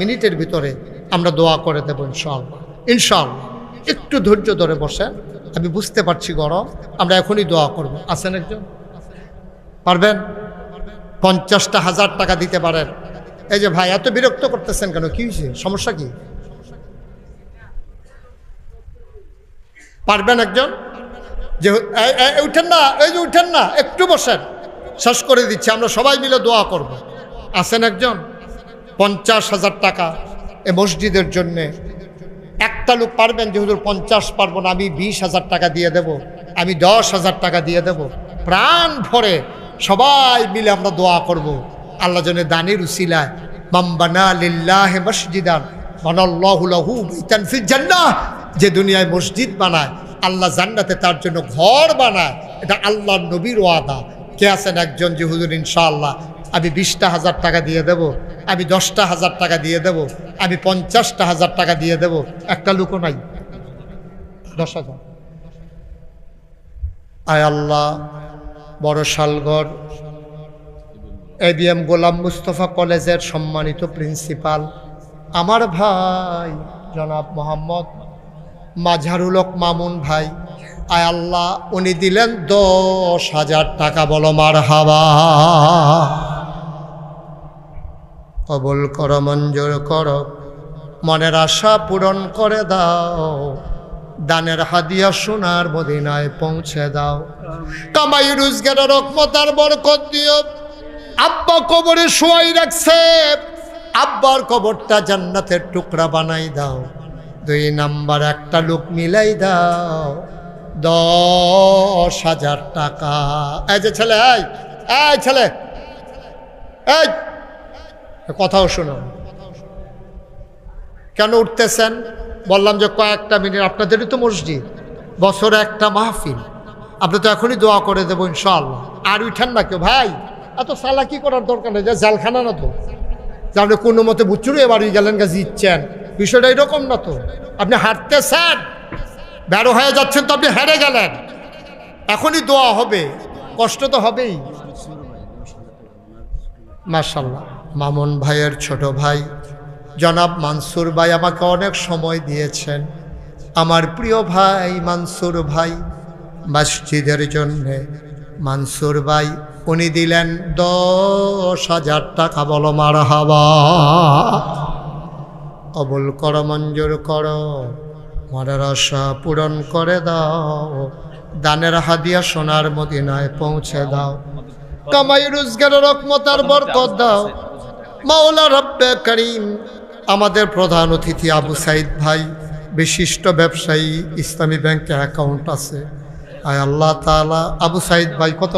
মিনিটের ভিতরে আমরা দোয়া করে দেবো ইনশাআল্লাহ। ইনশাআল্লাহ। একটু ধৈর্য ধরে বসেন আমি বুঝতে পারছি গরম, আমরা এখনই দোয়া করব। আছেন একজন? পারবেন? পঞ্চাশটা হাজার টাকা দিতে পারেন। এই যে ভাই, এত বিরক্ত করতেছেন কেন? কি হয়েছে? সমস্যা কি? পারবেন একজন? যে উঠেন না, এই যে উঠেন না, একটু বসেন। শেষ করে দিচ্ছি, আমরা সবাই মিলে দোয়া করব। আছেন একজন? পঞ্চাশ হাজার টাকা এ মসজিদের জন্যে। একটা লোক পারবেন যে, হুজুর, পঞ্চাশ পারব না, আমি বিশ হাজার টাকা দিয়ে দেব, আমি দশ হাজার টাকা দিয়ে দেব। প্রাণ ভরে সবাই মিলে আমরা দোয়া করব। আল্লাহ জনে দানের উসিলায় মাম্বানা লিল্লাহ মসজিদান জান্নাহ। যে দুনিয়ায় মসজিদ বানায়, আল্লাহ জান্নাতে তার জন্য ঘর বানায়, এটা আল্লাহর নবীর ওয়াদা। কে আছেন একজন যে, হুজুর, ইনশাআল্লাহ, আমি বিশটা হাজার টাকা দিয়ে দেব আমি দশটা হাজার টাকা দিয়ে দেব, আমি পঞ্চাশটা হাজার টাকা দিয়ে দেব, একটা লুকো নাই। দশ হাজার। আয় আল্লাহ, বড় Shalgarh. A B M Golam Mustafa কলেজের সম্মানিত প্রিন্সিপাল। আমার ভাই, জনাব মোহাম্মদ মাঝারুল হক মামুন ভাই। আয় আল্লাহ, উনি দিলেন দশ হাজার টাকা, বলো মার হাবা কবল কর, মঞ্জুর কর। মনের আশা পূরণ করে দাও। দানের হাদিয়া সোনার মদিনায় পৌঁছে দাও। কামাই, রোজগার রকমতার বরকত দিও। আব্বা কবরে শোয়াই রাখছে। আব্বার কবরটা জান্নাতের টুকরা বানাই দাও। দুই নাম্বার একটা লোক মিলাই দাও। দশ হাজার টাকা। এই যে ছেলে এই ছেলে, এই। কথাও শোনো। কেন উঠতেছেন? বললাম যে কয়েকটা মিনিট, আপনাদেরই তো মসজিদ। বছরে একটা মাহফিল। আপনি তো এখনই দোয়া করে দেবো ইনশাআল্লাহ। আর উঠেন না কেউ, ভাই, এত সালাকি করার দরকার নেই, যে জালখানা না তো। যে আপনি কোনো মতে বুচুরে বাড়ি গেলেন গা, জিতছেন। বিষয়টা এরকম না তো। আপনি হাঁটতেছেন, বেরো হয়ে যাচ্ছেন তো আপনি হেরে গেলেন। এখনই দোয়া হবে, কষ্ট তো হবেই। মার্শাল্লাহ মামুন ভাইয়ের ছোট ভাই। জনাব মানসুর ভাই আমাকে অনেক সময় দিয়েছেন। আমার প্রিয় ভাই মানসুর ভাই, মসজিদের জন্যে। মানসুর ভাই, উনি দিলেন দশ হাজার টাকা বলো মার হাবা কবুল কর, মঞ্জুর কর, মনের আশা পূরণ করে দাও, দানের হাদিয়া সোনার মদিনায় পৌঁছে দাও। কামাই রোজগার রকমতার বরকত দাও। মাওলা রব্বে করিম, আমাদের প্রধান অতিথি আবু সাইদ ভাই, বিশিষ্ট ব্যবসায়ী, ইসলামী ব্যাংকে অ্যাকাউন্ট আছে। আয় আল্লাহ তালা আবু সাইদ ভাই কত?